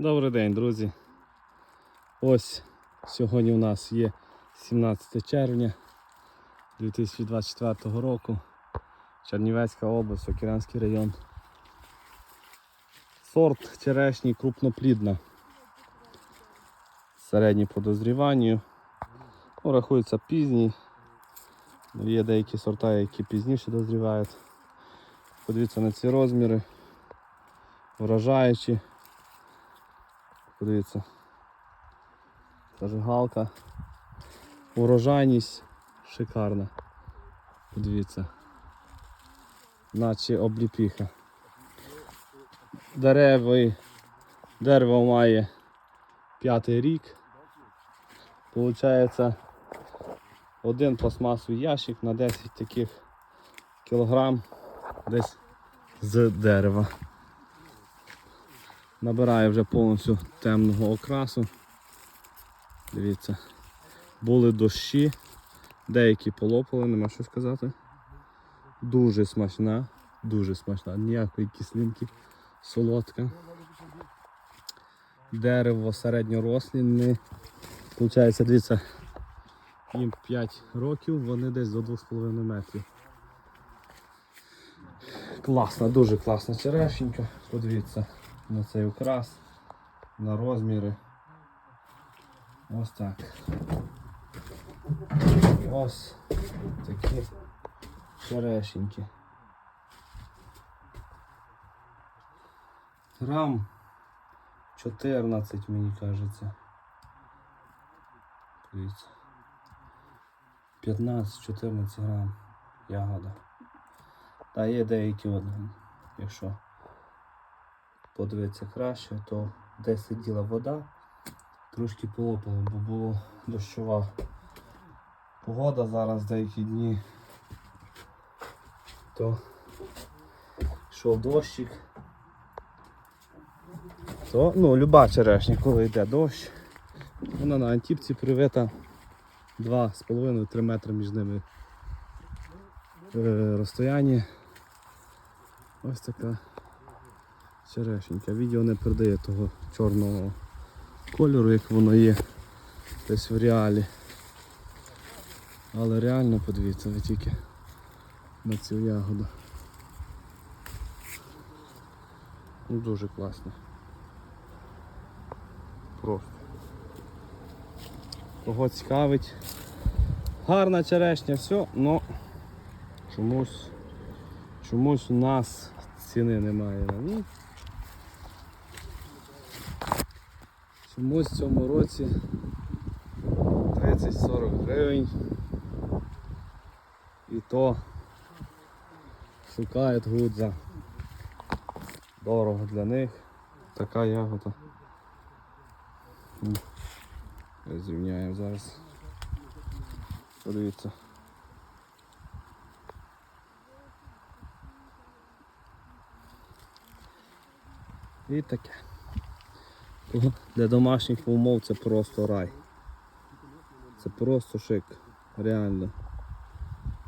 Добрий день, друзі. Ось сьогодні у нас є 17 червня 2024 року. Чернівецька область, Океанський район. Сорт черешні крупноплідна. Середній по дозріванню. Ну, рахується пізній. Є деякі сорта, які пізніше дозрівають. Подивіться на ці розміри. Вражаючі. Подивіться. Зажигалка. Урожайність шикарна. Подивіться. Наче обліпіха. Дерево, дерево має п'ятий рік. Получається один пластмасовий ящик на 10 таких кілограм десь з дерева. Набирає вже повністю темного окрасу. Дивіться, були дощі, деякі полопали, нема що сказати. Дуже смачна, дуже смачна, ніякої кислинки, солодка. Дерево середньорослінне. Получається, дивіться, їм 5 років, вони десь до 2,5 метрів. Класна, дуже класна черешенька. Подивіться на цей окрас, на розміри. Ось так. Ось такі черешеньки. Грам 14, мені кажеться. Дивіться. 15-14 грам ягода. Та є деякі от, якщо подивитися краще, то де сиділа вода, трошки полопало, бо була дощова погода зараз деякі дні. То йшов дощик. То, ну, люба черешня, коли йде дощ, вона на антіпці привита 2,5-3 метри між ними е, розстояння. Ось така черешенька. Відео не передає того чорного кольору, як воно є десь в реалі. Але реально подивіться ви тільки на цю ягоду. Ну, Дуже класно. Просто. Кого цікавить. Гарна черешня, все, но чомусь чомусь у нас ціни немає на ній. В цьому році 30-40 гривень. І то шукають гудза. Дорого для них. Така ягода. Зрівняємо зараз. Подивіться. І таке. Для домашніх умов це просто рай. Це просто шик. Реально.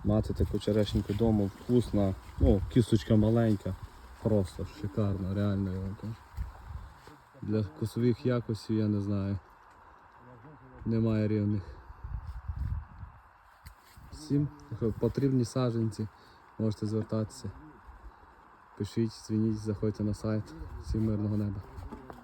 Мати таку черешеньку вдома вкусна, ну, кісточка маленька, просто шикарно, реально. Для вкусових якостей я не знаю. Немає рівних. Всім потрібні саджанці, можете звертатися. Пишіть, дзвініть, заходьте на сайт. Всім мирного неба.